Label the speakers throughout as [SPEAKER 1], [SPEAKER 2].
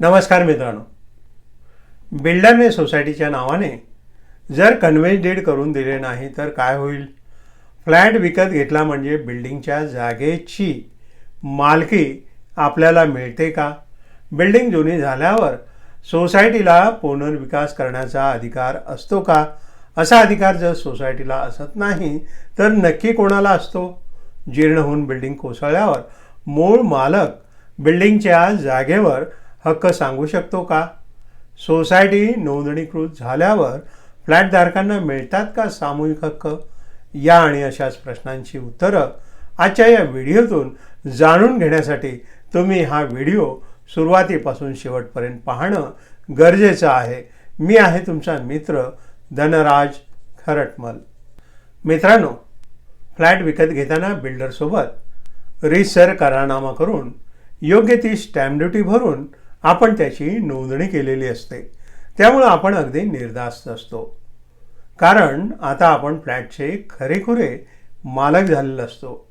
[SPEAKER 1] नमस्कार मित्रांनो. बिल्डरने सोसायटीच्या नावाने जर कन्व्हेन्स डीड करून दिले नाही तर काय होईल? फ्लॅट विकत घेतला म्हणजे बिल्डिंगच्या जागेची मालकी आपल्याला मिळते का? बिल्डिंग जुनी झाल्यावर सोसायटीला पुनर्विकास करण्याचा अधिकार असतो का? असा अधिकार जर सोसायटीला असत नाही तर नक्की कोणाला असतो? जीर्ण होऊन बिल्डिंग कोसळल्यावर मूळ मालक बिल्डिंगच्या जागेवर हक्क सांगू शकतो का? सोसायटी नोंदणीकृत झाल्यावर फ्लॅटधारकांना मिळतात का सामूहिक हक्क? या आणि अशाच प्रश्नांची उत्तरं आजच्या या व्हिडिओतून जाणून घेण्यासाठी तुम्ही हा व्हिडिओ सुरुवातीपासून शेवटपर्यंत पाहणं गरजेचं आहे. मी आहे तुमचा मित्र धनराज खरटमल. मित्रांनो फ्लॅट विकत घेताना बिल्डरसोबत रिसर करारनामा करून योग्य ती स्टॅम्प ड्युटी भरून आपण त्याची नोंदणी केलेली असते. त्यामुळं आपण अगदी निर्धास्त असतो. कारण आता आपण फ्लॅटचे खरेखुरे मालक झालेलो असतो.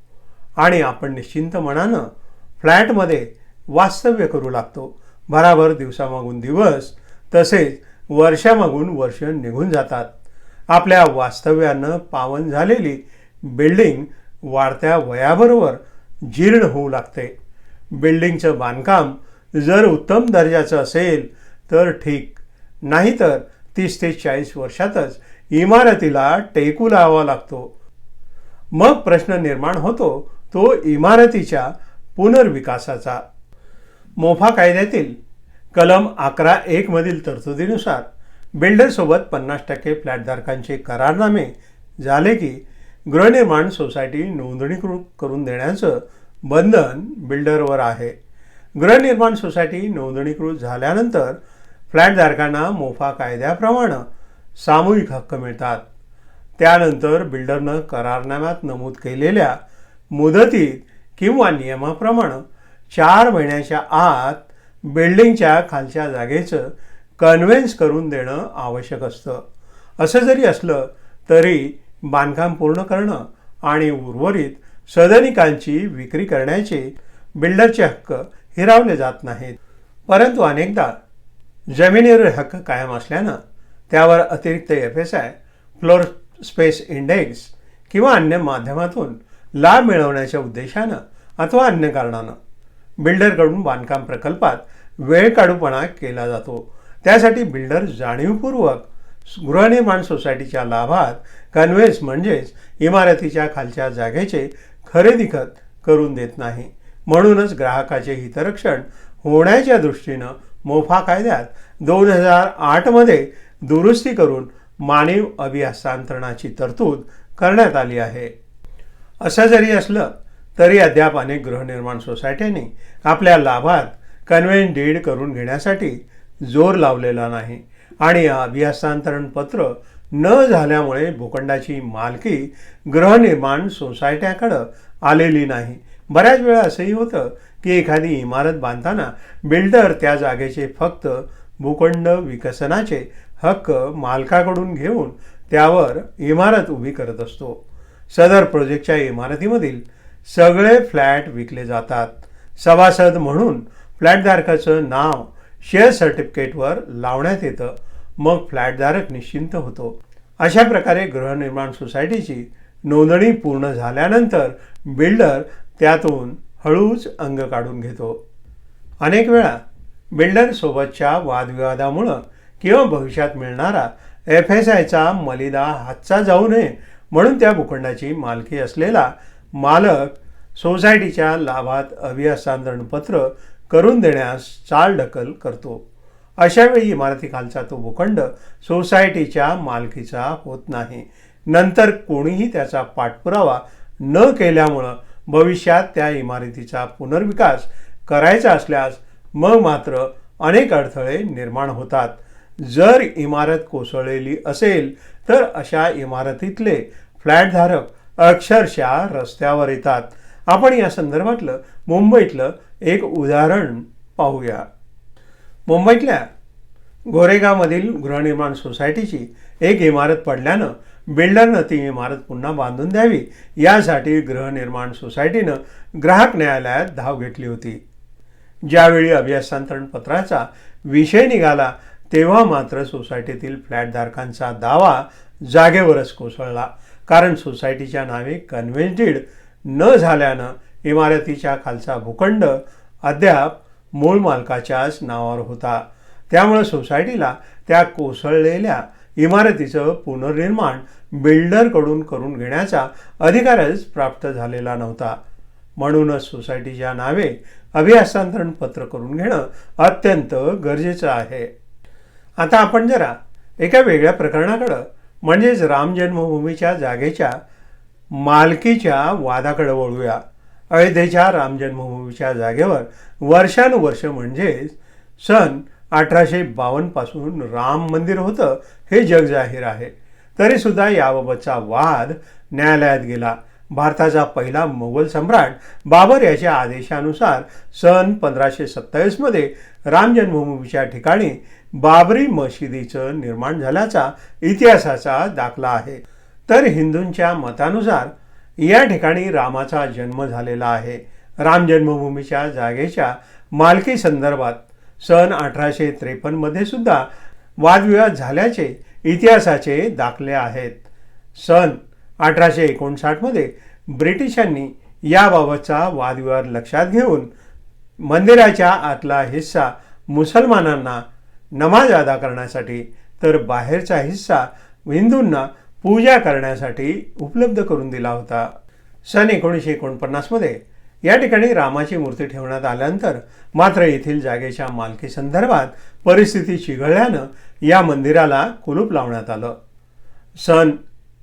[SPEAKER 1] आणि आपण निश्चिंत मनानं फ्लॅटमध्ये वास्तव्य करू लागतो. भराभर दिवसामागून दिवस तसेच वर्षामागून वर्ष निघून जातात. आपल्या वास्तव्यानं पावन झालेली बिल्डिंग वाढत्या वयाबरोबर जीर्ण होऊ लागते. बिल्डिंगचं बांधकाम जर उत्तम दर्जाचं असेल तर ठीक. नाहीतर तीस ते चाळीस वर्षातच इमारतीला टेकू लावावा लागतो. मग प्रश्न निर्माण होतो तो इमारतीच्या पुनर्विकासाचा. मोफा कायद्यातील कलम अकरा एकमधील तरतुदीनुसार बिल्डरसोबत पन्नास टक्के फ्लॅटधारकांचे करारनामे झाले की गृहनिर्माण सोसायटी नोंदणीकृत करून देण्याचं बंधन बिल्डरवर आहे. गृहनिर्माण सोसायटी नोंदणीकृत झाल्यानंतर फ्लॅटधारकांना मोफा कायद्याप्रमाणे सामूहिक हक्क मिळतात. त्यानंतर बिल्डरनं करारनाम्यात नमूद केलेल्या मुदतीत किंवा नियमाप्रमाणे चार महिन्याच्या आत बिल्डिंगच्या खालच्या जागेचं कन्व्हेन्स करून देणं आवश्यक असतं. असं जरी असलं तरी बांधकाम पूर्ण करणं आणि उर्वरित सदनिकांची विक्री करण्याचे बिल्डरचे हक्क हिरावले जात नाहीत. परंतु अनेकदा जमिनीवर हक्क कायम असल्यानं त्यावर अतिरिक्त F S I floor space index किंवा अन्य माध्यमातून लाभ मिळवण्याच्या उद्देशानं अथवा अन्य कारणानं बिल्डरकडून बांधकाम प्रकल्पात वेळ काढूपणा केला जातो. त्यासाठी बिल्डर जाणीवपूर्वक गृहनिर्माण सोसायटीच्या लाभात कन्व्हेन्स म्हणजेच इमारतीच्या खालच्या जागेचे खरेदी खत करून देत नाही. म्हणूनच ग्राहकाचे हितरक्षण होण्याच्या दृष्टीनं मोफा कायद्यात दोन हजार आठमध्ये दुरुस्ती करून मानव अभिहस्तांतरणाची तरतूद करण्यात आली आहे. असं जरी असलं तरी अद्याप अनेक गृहनिर्माण सोसायट्यांनी आपल्या लाभात कन्व्हेन डीड करून घेण्यासाठी जोर लावलेला नाही आणि अभिहस्तांतरण पत्र न झाल्यामुळे भूखंडाची मालकी गृहनिर्माण सोसायट्याकडं आलेली नाही. बऱ्याच वेळा असंही होतं की एखादी इमारत बांधताना बिल्डर त्या जागेचे फक्त भूखंड विकसनाचे हक्क मालकाकडून घेऊन त्यावर इमारत उभी करत असतो. सदर प्रोजेक्टच्या इमारतीमधील सगळे फ्लॅट विकले जातात. सभासद म्हणून फ्लॅटधारकाचं नाव शेअर सर्टिफिकेटवर लावण्यात येतं. मग फ्लॅटधारक निश्चिंत होतो. अशा प्रकारे गृहनिर्माण सोसायटीची नोंदणी पूर्ण झाल्यानंतर बिल्डर त्यातून हळूच अंग काढून घेतो. अनेक वेळा बिल्डरसोबतच्या वादविवादामुळं किंवा भविष्यात मिळणारा एफ एस आयचा मलिदा हातचा जाऊ नये म्हणून त्या भूखंडाची मालकी असलेला मालक सोसायटीच्या लाभात अभिहस्तांतरणपत्र करून देण्यास चालढकल करतो. अशावेळी इमारतीखालचा तो भूखंड सोसायटीच्या मालकीचा होत नाही. नंतर कोणीही त्याचा पाठपुरावा न केल्यामुळं भविष्यात त्या इमारतीचा पुनर्विकास करायचा असल्यास मग मात्र अनेक अडथळे निर्माण होतात. जर इमारत कोसळलेली असेल तर अशा इमारतीतले फ्लॅटधारक अक्षरशः रस्त्यावर येतात. आपण या संदर्भातलं मुंबईतलं एक उदाहरण पाहूया. मुंबईतल्या गोरेगावमधील गृहनिर्माण सोसायटीची एक इमारत पडल्यानं बिल्डरनं ती इमारत पुन्हा बांधून द्यावी यासाठी गृहनिर्माण सोसायटीनं ग्राहक न्यायालयात धाव घेतली होती. ज्यावेळी अभिहस्तांतरण पत्राचा विषय निघाला तेव्हा मात्र सोसायटीतील फ्लॅटधारकांचा दावा जागेवरच कोसळला. कारण सोसायटीच्या नावे कन्व्हेन्स न झाल्यानं इमारतीच्या खालचा भूखंड अद्याप मूळ मालकाच्याच नावावर होता. त्यामुळे सोसायटीला त्या कोसळलेल्या इमारतीचं पुनर्निर्माण बिल्डरकडून करून घेण्याचा अधिकारच प्राप्त झालेला नव्हता. म्हणूनच सोसायटीच्या नावे अभिहस्तांतरण पत्र करून घेणं अत्यंत गरजेचं आहे. आता आपण जरा एका वेगळ्या प्रकरणाकडं म्हणजेच राम जन्मभूमीच्या जागेच्या मालकीच्या वादाकडे वळूया. अयोध्येच्या राम जन्मभूमीच्या जागेवर वर्षानुवर्ष म्हणजेच सन अठराशे बावन्नपासून राम मंदिर होतं हे जग जाहीर आहे. तरीसुद्धा याबाबतचा वाद न्यायालयात गेला. भारताचा पहिला मोगल सम्राट बाबर याच्या आदेशानुसार सन पंधराशे सत्तावीसमध्ये राम जन्मभूमीच्या ठिकाणी बाबरी मशिदीचं निर्माण झाल्याचा इतिहासाचा दाखला आहे. तर हिंदूंच्या मतानुसार या ठिकाणी रामाचा जन्म झालेला आहे. राम जन्मभूमीच्या जागेच्या मालकी संदर्भात सन अठराशे त्रेपन्नमध्ये सुद्धा वादविवाद झाल्याचे इतिहासाचे दाखले आहेत. सन अठराशे एकोणसाठमध्ये ब्रिटिशांनी याबाबतचा वादविवाद लक्षात घेऊन मंदिराच्या आतला हिस्सा मुसलमानांना नमाज अदा करण्यासाठी तर बाहेरचा हिस्सा हिंदूंना पूजा करण्यासाठी उपलब्ध करून दिला होता. सन एकोणीसशे एकोणपन्नासमध्ये या ठिकाणी रामाची मूर्ती ठेवण्यात आल्यानंतर मात्र येथील जागेच्या मालकीसंदर्भात परिस्थिती चिघळल्यानं या मंदिराला कुलूप लावण्यात आलं. सन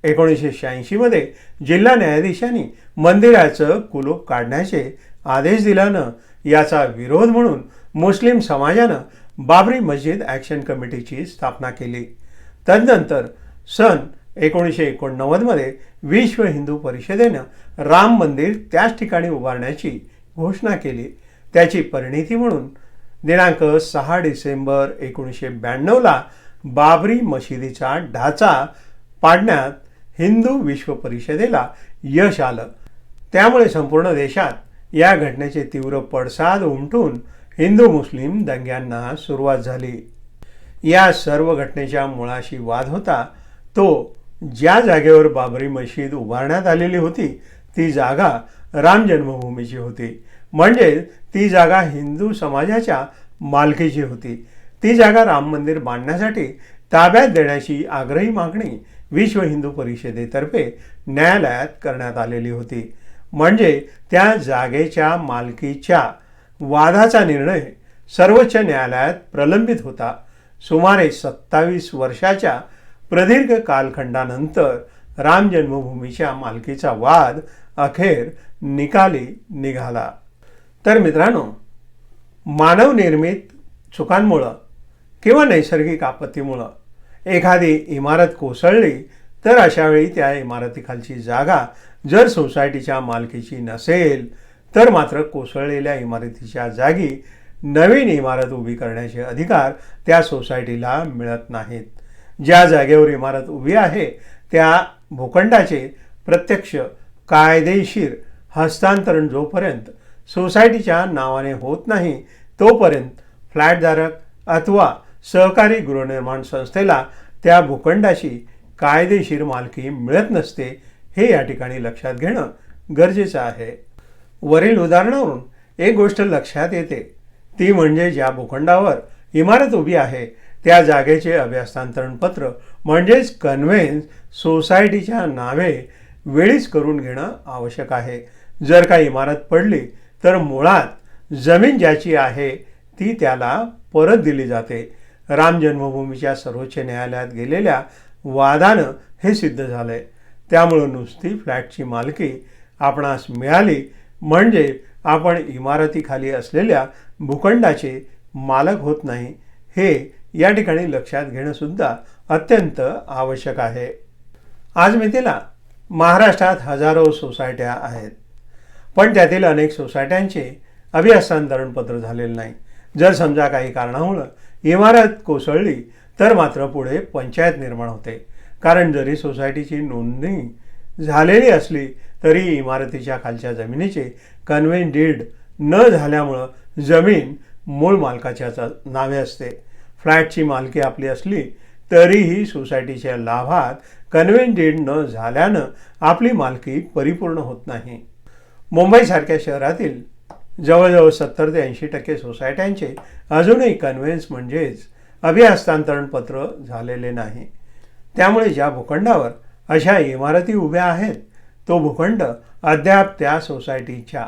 [SPEAKER 1] एकोणीसशे शहाऐंशीमध्ये जिल्हा न्यायाधीशांनी मंदिराचं कुलूप काढण्याचे आदेश दिल्यानं याचा विरोध म्हणून मुस्लिम समाजानं बाबरी मस्जिद ॲक्शन कमिटीची स्थापना केली. तदनंतर सन एकोणीसशे एकोणनव्वदमध्ये विश्व हिंदू परिषदेनं राम मंदिर त्याच ठिकाणी उभारण्याची घोषणा केली. त्याची परिणिती म्हणून दिनांक सहा डिसेंबर एकोणीसशे ब्याण्णवला बाबरी मशिदीचा ढाचा पाडण्यात हिंदू विश्व परिषदेला यश आलं. त्यामुळे संपूर्ण देशात या घटनेचे तीव्र पडसाद उमटून हिंदू मुस्लिम दंग्यांना सुरुवात झाली. या सर्व घटनेच्या मुळाशी वाद होता तो ज्या जागेवर बाबरी मशीद उभारण्यात आलेली होती ती जागा राम जन्मभूमीची होती. म्हणजे ती जागा हिंदू समाजाच्या मालकीची होती. ती जागा राम मंदिर बांधण्यासाठी ताब्यात देण्याची आग्रही मागणी विश्व हिंदू परिषदेतर्फे न्यायालयात करण्यात आलेली होती. म्हणजे त्या जागेच्या मालकीच्या वादाचा निर्णय सर्वोच्च न्यायालयात प्रलंबित होता. सुमारे सत्तावीस वर्षाच्या प्रदीर्घ कालखंडानंतर राम जन्मभूमीच्या मालकीचा वाद अखेर निकाली निघाला. तर मित्रांनो मानवनिर्मित चुकांमुळं किंवा नैसर्गिक आपत्तीमुळं एखादी इमारत कोसळली तर अशावेळी त्या इमारतीखालची जागा जर सोसायटीच्या मालकीची नसेल तर मात्र कोसळलेल्या इमारतीच्या जागी नवीन इमारत उभी करण्याचे अधिकार त्या सोसायटीला मिळत नाहीत. ज्या जागेवर इमारत उभी आहे त्या भूखंडाचे प्रत्यक्ष कायदेशीर हस्तांतरण जोपर्यंत सोसायटीच्या नावाने होत नाही तोपर्यंत फ्लॅटधारक अथवा सहकारी गृहनिर्माण संस्थेला त्या भूखंडाशी कायदेशीर मालकी मिळत नसते हे या ठिकाणी लक्षात घेणं गरजेचं आहे. वरील उदाहरणावरून एक गोष्ट लक्षात येते. ती म्हणजे ज्या भूखंडावर इमारत उभी आहे त्या जागेचे अभ्यासांतरण पत्र म्हणजेच कन्व्हेन्स सोसायटीच्या नावे वेळीच करून घेणं आवश्यक आहे. जर का इमारत पडली तर मुळात जमीन ज्याची आहे ती त्याला परत दिली जाते. राम जन्मभूमीच्या सर्वोच्च न्यायालयात गेलेल्या वादानं हे सिद्ध झालंय. त्यामुळं नुसती फ्लॅटची मालकी आपणास मिळाली म्हणजे आपण इमारतीखाली असलेल्या भूखंडाचे मालक होत नाही हे या ठिकाणी लक्षात घेणंसुद्धा अत्यंत आवश्यक आहे. आज मितीला महाराष्ट्रात हजारो सोसायट्या आहेत. पण त्यातील अनेक सोसायट्यांचे अभिहस्तांतरण पत्र झालेले नाही. जर समजा काही कारणामुळं इमारत कोसळली तर मात्र पुढे पंचायत निर्माण होते. कारण जरी सोसायटीची नोंदणी झालेली असली तरी इमारतीच्या खालच्या जमिनीचे कन्व्हेन डीड न झाल्यामुळं जमीन मूळ मालकाच्या चा- नावे असते. फ्लॅटची मालकी आपली असली तरीही सोसायटीच्या लाभात कन्व्हेन्स न झाल्यानं आपली मालकी परिपूर्ण होत नाही. मुंबईसारख्या शहरातील जवळजवळ सत्तर ते ऐंशी टक्के सोसायट्यांचे अजूनही कन्व्हेन्स म्हणजेच अभिहस्तांतरण पत्र झालेले नाही. त्यामुळे ज्या भूखंडावर अशा इमारती उभ्या आहेत तो भूखंड अद्याप त्या सोसायटीच्या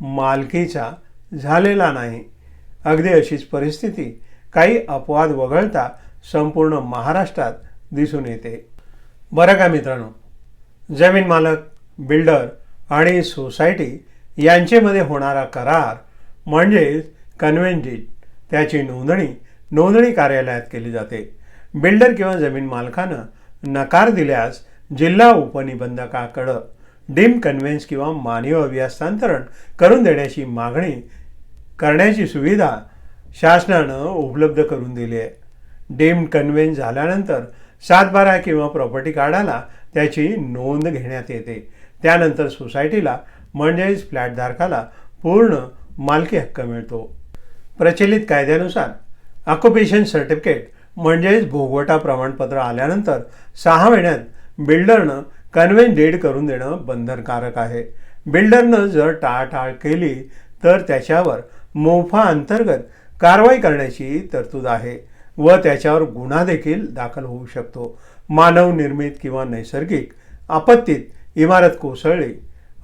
[SPEAKER 1] मालकीचा झालेला नाही. अगदी अशीच परिस्थिती काही अपवाद वगळता संपूर्ण महाराष्ट्रात दिसून येते. बरं का मित्रांनो? जमीन मालक बिल्डर आणि सोसायटी यांचेमध्ये होणारा करार म्हणजेच कन्व्हेन्स त्याची नोंदणी नोंदणी कार्यालयात केली जाते. बिल्डर किंवा जमीन मालकानं नकार दिल्यास जिल्हा उपनिबंधकाकडं डीम कन्व्हेन्स किंवा मानवी अभिहस्तांतरण करून देण्याची मागणी करण्याची सुविधा शासनानं उपलब्ध करून दिली आहे. डेम्ड कन्वेन झाल्यानंतर सातबारा किंवा प्रॉपर्टी कार्डाला त्याची नोंद घेण्यात येते. त्यानंतर सोसायटीला म्हणजेच फ्लॅटधारकाला पूर्ण मालकी हक्क मिळतो. प्रचलित कायद्यानुसार ऑक्युपेशन सर्टिफिकेट म्हणजेच भोगवटा प्रमाणपत्र आल्यानंतर सहा महिन्यात बिल्डरनं कन्व्हेन डेड करून देणं बंधनकारक आहे. बिल्डरनं जर टाळाटाळ केली तर त्याच्यावर मोफा अंतर्गत कारवाई करण्याची तरतूद आहे व त्याच्यावर गुन्हा देखील दाखल होऊ शकतो. मानव निर्मित किंवा नैसर्गिक आपत्तीत इमारत कोसळली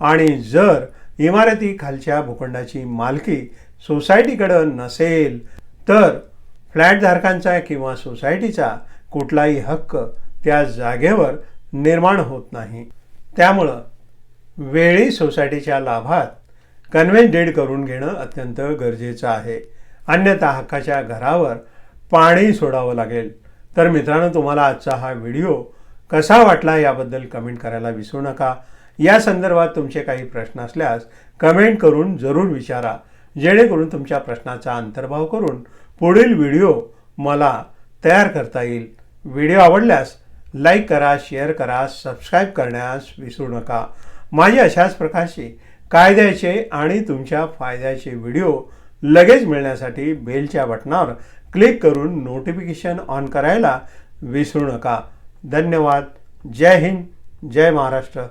[SPEAKER 1] आणि जर इमारती खालच्या भूखंडाची मालकी सोसायटीकडं नसेल तर फ्लॅटधारकांचा किंवा सोसायटीचा कुठलाही हक्क त्या जागेवर निर्माण होत नाही. त्यामुळं वेळी सोसायटीच्या लाभात कन्व्हेन्स डेड करून घेणं अत्यंत गरजेचं आहे. अन्यथा हक्काच्या घरावर पाणी सोडावं लागेल. तर मित्रांनो तुम्हाला आजचा हा व्हिडिओ कसा वाटला याबद्दल कमेंट करायला विसरू नका. या संदर्भात तुमचे काही प्रश्न असल्यास कमेंट करून जरूर विचारा. जेणेकरून तुमच्या प्रश्नाचा अंतर्भाव करून पुढील व्हिडिओ मला तयार करता येईल. व्हिडिओ आवडल्यास लाईक करा शेअर करा सबस्क्राईब करण्यास विसरू नका. माझे अशाच प्रकारचे कायद्याचे आणि तुमच्या फायद्याचे व्हिडिओ लगेच मिळण्यासाठी बेलच्या बटनावर क्लिक करून नोटिफिकेशन ऑन करायला विसरू नका. धन्यवाद. जय हिंद. जय महाराष्ट्र.